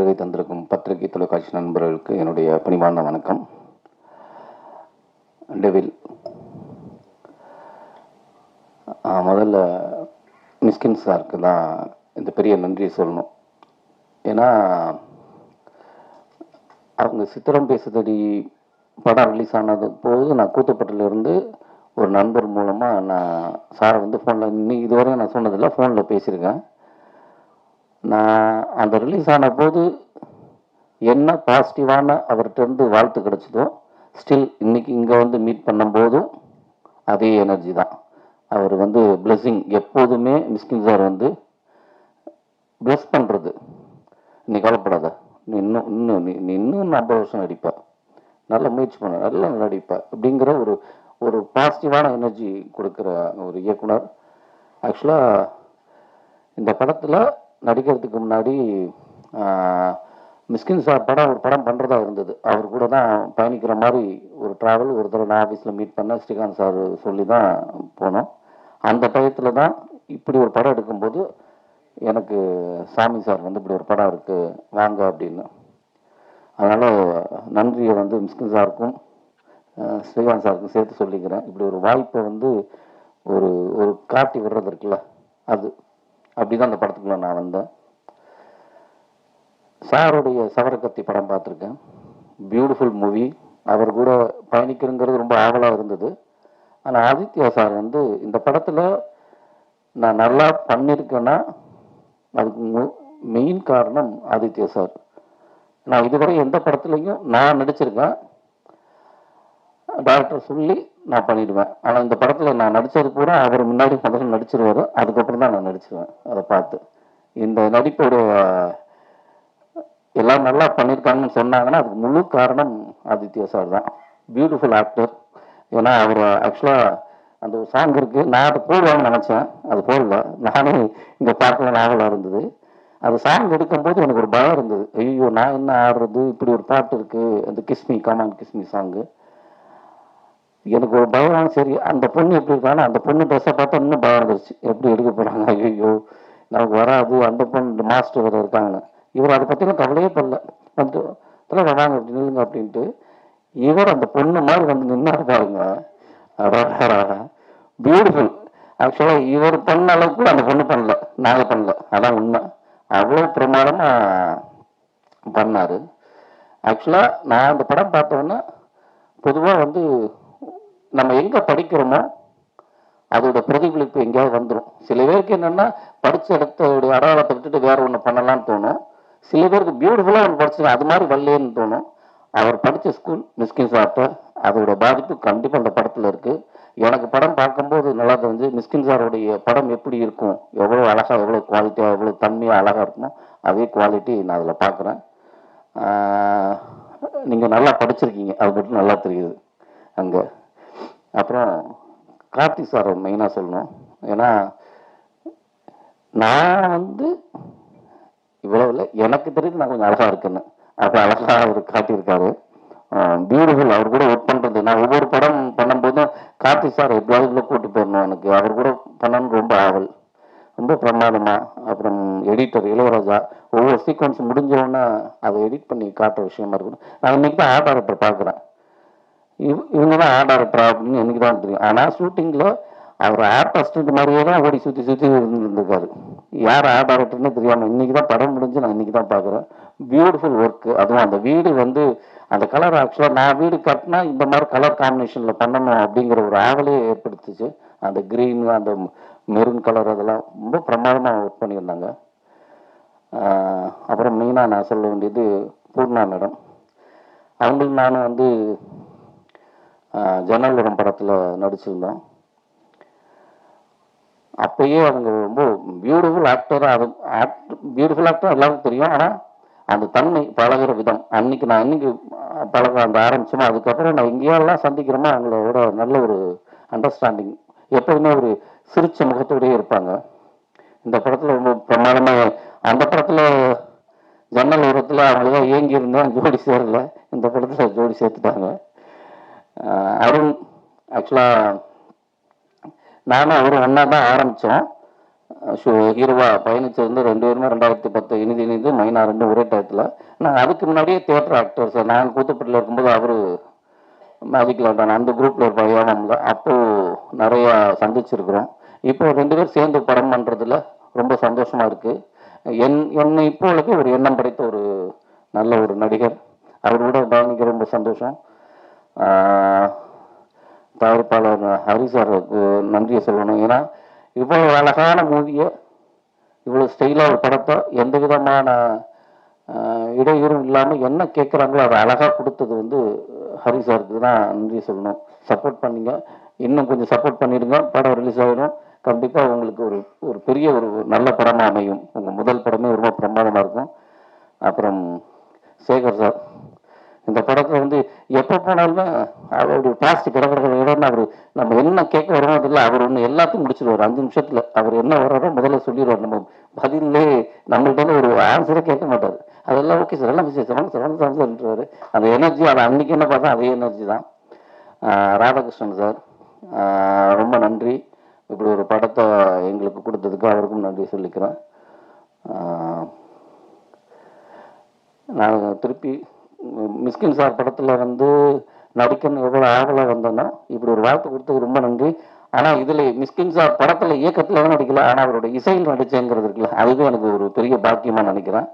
வருகை தந்திருக்கும் பத்திரிகை தொலைக்காட்சி நண்பர்களுக்கு என்னுடைய பணிவார்ந்த வணக்கம். டெவில். முதல்ல மிஸ்கின் சாருக்கு தான் இந்த பெரிய நன்றியை சொல்லணும். ஏன்னா அவங்க சித்திரம் பேசுதடி படம் ரிலீஸ் ஆனது போது நான் கூத்தப்பட்டில் இருந்து ஒரு நண்பர் மூலமாக நான் சாரை வந்து ஃபோனில் இன்னும் இதுவரையும் நான் சொன்னதில்லை ஃபோனில் பேசியிருக்கேன். நான் அந்த ரிலீஸ் ஆன போது என்ன பாசிட்டிவான அவர்கிட்டருந்து வாழ்த்து கிடச்சிதோ ஸ்டில் இன்னைக்கு இங்கே வந்து மீட் பண்ணும்போதும் அதே எனர்ஜி தான். அவர் வந்து பிளெஸ்ஸிங் எப்போதுமே மிஸ்கின் சார் வந்து ப்ளஸ் பண்ணுறது நீ கவலைப்படாத. நீ இன்னும் இன்னும் நீ நீ இன்னும் ஐம்பது வருஷம் நடிப்ப. நல்லா முயற்சி பண்ண நல்லா நடிப்ப அப்படிங்கிற ஒரு ஒரு பாசிட்டிவான எனர்ஜி கொடுக்குற ஒரு இயக்குனர். ஆக்சுவலாக இந்த படத்தில் நடிக்கிறதுக்கு முன்னாடி மிஸ்கின் சார் படம் ஒரு படம் பண்ணுறதா இருந்தது. அவர் கூட தான் பயணிக்கிற மாதிரி ஒரு ட்ராவல் ஒரு தடவை நான் ஆஃபீஸில் மீட் பண்ணேன். ஸ்ரீகாந்த் சார் சொல்லி தான் போனோம். அந்த டயத்தில் தான் இப்படி ஒரு படம் எடுக்கும்போது எனக்கு சாமி சார் வந்து இப்படி ஒரு படம் இருக்குது வாங்க அப்படின்னு. அதனால் நன்றியை வந்து மிஸ்கின் சாருக்கும் ஸ்ரீகாந்த் சாருக்கும் சேர்த்து சொல்லிக்கிறேன். இப்படி ஒரு வாய்ப்பை வந்து ஒரு ஒரு காட்டி விடுறது இருக்குல்ல அது. அப்படி தான் அந்த படத்துக்குள்ள நான் வந்தேன். சாருடைய சவரக்கத்தி படம் பார்த்துருக்கேன். பியூட்டிஃபுல் மூவி அவர் கூட பயணிக்கிறங்கிறது ரொம்ப ஆவலாக இருந்தது. ஆனால் ஆதித்யா சார் வந்து இந்த படத்தில் நான் நல்லா பண்ணியிருக்கேன்னா அதுக்கு மெயின் காரணம் ஆதித்யா சார். நான் இதுவரை எந்த படத்துலையும் நான் நடிச்சிருக்கேன். டாக்டர் சொல்லி நான் பண்ணிடுவேன். ஆனால் இந்த படத்தில் நான் நடித்தது பூரா அவர் முன்னாடி முதல்ல நடிச்சிருவார். அதுக்கப்புறம் தான் நான் நடிச்சிருவேன். அதை பார்த்து. இந்த நடிப்போட எல்லாம் நல்லா பண்ணியிருக்காங்கன்னு சொன்னாங்கன்னா அதுக்கு முழு காரணம் ஆதித்யா சார் தான். பியூட்டிஃபுல் ஆக்டர் ஏன்னா அவர் ஆக்சுவலாக அந்த ஒரு சாங் இருக்குது நான் அதை போடுவாங்கன்னு நினச்சேன். அது போடல. நானே இங்கே பாட்டில் நாவலாக இருந்தது. அது சாங் எடுக்கும்போது எனக்கு ஒரு பயம் இருந்தது. ஐயோ நான் என்ன ஆடுறது? இப்படி ஒரு பாட்டு இருக்குது அந்த கிஸ்மி கமான் கிஸ்மி சாங்கு எனக்கு ஒரு பயம் சரி அந்த பொண்ணு எப்படி இருக்கான்னு அந்த பொண்ணு ட்ரெஸ்ஸை பார்த்தா இன்னும் பயம் வந்துருச்சு. எப்படி எடுக்க போகிறாங்க ஐயோ நமக்கு வராது அந்த பொண்ணு மாஸ்டர் வேறு இருக்காங்கன்னு இவர் அதை பற்றிலாம் கவலையே பண்ணல வந்து தலைவர் வாங்க அப்படி நில்லுங்க அப்படின்ட்டு இவர் அந்த பொண்ணு மாதிரி வந்து நின்னாரு பாருங்க. பியூட்டிஃபுல் ஆக்சுவலாக இவர் பண்ண அளவுக்கு அந்த பொண்ணு பண்ணல. நாங்கள் பண்ணல. அதான் உண்மை. அவ்வளோ பிரமாதமாக பண்ணார். ஆக்சுவலாக நான் அந்த படம் பார்த்தோன்னே பொதுவாக வந்து நம்ம எங்கே படிக்கிறோமோ அதோட பிரதிபலிப்பு எங்கேயாவது வந்துடும் சில பேருக்கு என்னென்னா படித்த இடத்தோடைய அடையாளத்தை விட்டுட்டு வேறு ஒன்று பண்ணலான்னு தோணும். சில பேருக்கு பியூட்டிஃபுல்லாக ஒன்று படிச்சு அது மாதிரி வரலையேன்னு தோணும். அவர் படித்த ஸ்கூல் மிஸ்கின் சார்ட்ட அதோட பாதிப்பு கண்டிப்பாக அந்த படத்தில் இருக்குது எனக்கு படம் பார்க்கும்போது நல்லா தெரிஞ்சு மிஸ்கின் சாரோடைய படம் எப்படி இருக்கும்? எவ்வளோ அழகாக எவ்வளோ குவாலிட்டியாக எவ்வளோ தன்மையாக அழகாக இருக்குமோ அதே குவாலிட்டி நான் அதில் பார்க்குறேன். நீங்கள் நல்லா படிச்சிருக்கீங்க. அது மட்டும் நல்லா தெரியுது. அங்கே. அப்புறம் கார்த்தி சாரை மெயினாக சொல்லணும். ஏன்னா நான் வந்து இவ்வளவு இல்லை எனக்கு தெரிஞ்சு நான் கொஞ்சம் அழகாக இருக்குன்னு. அப்போ அழகாக அவர் காட்டியிருக்காரு. பியூட்டிஃபுல் அவர் கூட ஒர்க் பண்ணுறது நான் ஒவ்வொரு படம் பண்ணும்போதும் கார்த்தி சார் எப்படியாவது உள்ள கூட்டு போயிடணும் எனக்கு. அவர் கூட பண்ணணும்னு ரொம்ப ஆவல். ரொம்ப பிரமாதமாக அப்புறம் எடிட்டர் இளவராஜா ஒவ்வொரு சீக்வன்ஸ் முடிஞ்ச உடனே அதை எடிட் பண்ணி காட்டுற விஷயமா இருக்கணும் நான் இன்னைக்கு தான் ஆட் ஆர்டர் பார்க்குறேன். இவ் இவங்க தான் ஆர்ட் ப்ராப்ளம்னு அப்படின்னு எனக்கு தான் தெரியும். ஆனால் ஷூட்டிங்கில் அவர் ஆர்ட் மாதிரியே தான் ஓடி சுற்றி சுற்றி இருந்திருக்காரு யார் ஆர்ட் தெரியாமல் இன்றைக்கி தான் படம் முடிஞ்சு நான் இன்னைக்கு தான் பார்க்குறேன் பியூட்டிஃபுல் ஒர்க்கு அதுவும் அந்த வீடு வந்து அந்த கலர் ஆக்சுவலாக நான் வீடு கட்டினா இந்த மாதிரி கலர் காம்பினேஷனில் பண்ணணும் அப்படிங்கிற ஒரு ஆவலையே ஏற்படுத்துச்சு. அந்த க்ரீன் அந்த மெரூன் கலர் அதெல்லாம் ரொம்ப பிரமாதமாக ஒர்க் பண்ணியிருந்தாங்க. அப்புறம் மெயினாக நான் சொல்ல வேண்டியது பூர்ணா மேடம். அவங்களுக்கு நானும் வந்து ஜன்னல் ஜன்னல்வரம் படத்தில் நடிச்சிருந்தோம் அப்பயே அவங்க ரொம்ப பியூட்டிஃபுல் ஆக்டராக அது ஆக்ட் பியூட்டிஃபுல் ஆக்டர் எல்லாருக்கும் தெரியும். ஆனால் அந்த தன்மை பழகிற விதம் அன்னைக்கு நான் அன்னைக்கு பழக அந்த ஆரம்பிச்சோமோ அதுக்கப்புறம் நான் எங்கேயெல்லாம் சந்திக்கிறோமோ அவங்களோட நல்ல ஒரு அண்டர்ஸ்டாண்டிங் எப்போதுமே ஒரு சிரிச்ச முகத்தோடயே இருப்பாங்க. இந்த படத்தில் ரொம்ப பிரமாதமாக அந்த படத்தில் ஜன்னல் உரத்தில் அவங்க தான் ஏங்கி இருந்தோம் ஜோடி சேரல. இந்த படத்தில் ஜோடி சேர்த்துட்டாங்க. அருண் ஆக்சுவலாக நானும் அவரும் ஒன்றா தான் ஆரம்பித்தோம் ஹீரோவா பயணிச்சு வந்து ரெண்டு பேருமே ரெண்டாயிரத்தி பத்து இனிது இனிது மைனா ரெண்டு ஒரே டயத்தில் நான் அதுக்கு முன்னாடியே தேட்டர் ஆக்டர் சார் நான் கூத்துப்பட்டில் இருக்கும்போது அவர் மேஜிக் லாண்டான் அந்த குரூப்பில் ஒரு பையனம்ல அப்போ நிறையா சந்திச்சிருக்கிறோம். இப்போ ரெண்டு பேரும் சேர்ந்து படம் பண்ணுறதுல ரொம்ப சந்தோஷமாக இருக்குது என் என்னை இப்போ உள்ள ஒரு எண்ணம் படைத்த ஒரு நல்ல ஒரு நடிகர். அவரோட பயணிக்க ரொம்ப சந்தோஷம். தயாரிப்பாளர் ஹரி சாருக்கு நன்றியை சொல்லணும். ஏன்னா இவ்வளோ அழகான மூவியை இவ்வளோ ஸ்டைலாக ஒரு படத்தை எந்த விதமான இடையூறும் இல்லாமல் என்ன கேட்குறாங்களோ அதை அழகாக கொடுத்தது வந்து ஹரி சாருக்கு தான் நன்றி சொல்லணும். சப்போர்ட் பண்ணிங்க. இன்னும் கொஞ்சம் சப்போர்ட் பண்ணிடுங்க. படம் ரிலீஸ் ஆகிடும் கண்டிப்பாக உங்களுக்கு ஒரு ஒரு பெரிய ஒரு நல்ல படமாக அமையும். உங்கள் முதல் படமே ரொம்ப பிரமாதமாக இருக்கும். அப்புறம் சேகர் சார். இந்த படத்தில் வந்து எப்போ போனாலுமே அவருடைய பாஸ்ட் கிடக்கிற இடம்னு அவர் நம்ம என்ன கேட்க வரோமோ இல்லை அவர் ஒன்று எல்லாத்தையும் முடிச்சிருவார். அஞ்சு நிமிஷத்தில் அவர் என்ன வர்றாரோ முதல்ல சொல்லிடுவார். நம்ம பதிலே நம்மள்ட்ட ஒரு ஆன்சரே கேட்க மாட்டார். அதெல்லாம் ஓகே சார். எல்லாம் விஷயம்? சார் சார் அந்த எனர்ஜி அதை அன்னைக்கு என்ன பார்த்தா அதே எனர்ஜி தான். ராதாகிருஷ்ணன் சார். ரொம்ப நன்றி. இப்படி ஒரு படத்தை எங்களுக்கு கொடுத்ததுக்கு அவருக்கும் நன்றி சொல்லிக்கிறேன். நான் திருப்பி மிஸ்கின் சார் படத்தில் வந்து நடிக்கணும் எவ்வளோ ஆவலாக வந்தேனோ இப்படி ஒரு வாழ்த்து கொடுத்தது ரொம்ப நன்றி. ஆனால் இதில் மிஸ்கின் சார் படத்தில் இயக்கத்தில் தான் நடிக்கல ஆனால் அவரோட இசையில் நடிச்சேங்கிறது இருக்குல்ல அதுவே எனக்கு ஒரு பெரிய பாக்கியமாக நினைக்கிறேன்.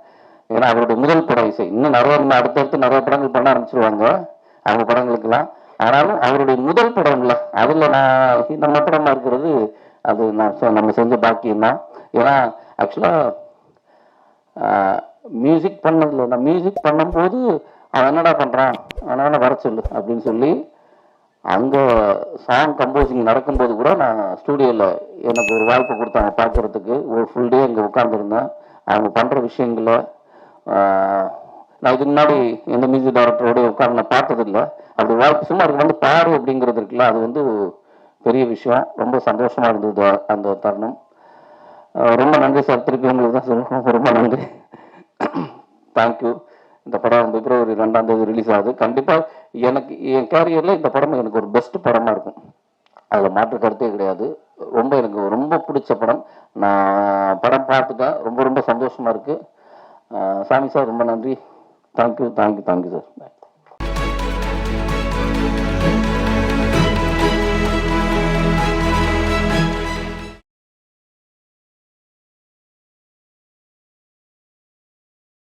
ஏன்னா அவருடைய முதல் படம் இசை. இன்னும் நிறைய அடுத்தடுத்து நிறைய படங்கள் பண்ண ஆரம்பிச்சிருவாங்க அவங்க படங்களுக்கெல்லாம். ஆனாலும் அவருடைய முதல் படம்ல அதில் நான் நம்ம படமாக இருக்கிறது அது நான் நம்ம செஞ்ச பாக்கியம் தான் ஏன்னா ஆக்சுவலாக மியூசிக் பண்ணதில்லை நான் மியூசிக் பண்ணும்போது அவன் என்னடா பண்ணுறான் அவனால வர சொல்லு அப்படின்னு சொல்லி அங்கே சாங் கம்போசிங் நடக்கும்போது கூட நான் ஸ்டூடியோவில் எனக்கு ஒரு வாய்ப்பு கொடுத்தாங்க பார்க்குறதுக்கு ஒரு ஃபுல் டே இங்கே உட்காந்துருந்தேன் அவங்க பண்ணுற விஷயங்கள நான் இதுக்கு முன்னாடி எந்த மியூசிக் டைரக்டரோடய உட்காந்து நான் பார்த்ததில்ல. அப்படி வாய்ப்பு சும்மா அதுக்கு வந்து பாரு அப்படிங்கிறது இருக்குல்ல அது வந்து பெரிய விஷயம். ரொம்ப சந்தோஷமாக இருந்தது அந்த தருணம். ரொம்ப நன்றி சார் திருப்பி உங்களுக்கு தான் சொல்லணும் ரொம்ப நன்றி. தேங்க்யூ இந்த படம் பிப்ரவரி ரெண்டாம் தேதி ரிலீஸ் ஆகுது. கண்டிப்பாக எனக்கு என் கேரியரில் இந்த படம் எனக்கு ஒரு பெஸ்ட் படமாக இருக்கும். அதில் மாற்று கருத்தே கிடையாது. ரொம்ப எனக்கு ரொம்ப பிடிச்ச படம். நான் படம் பார்த்துட்டேன். ரொம்ப ரொம்ப சந்தோஷமாக இருக்குது சாமி சார் ரொம்ப நன்றி. Thank you thank you thank you sir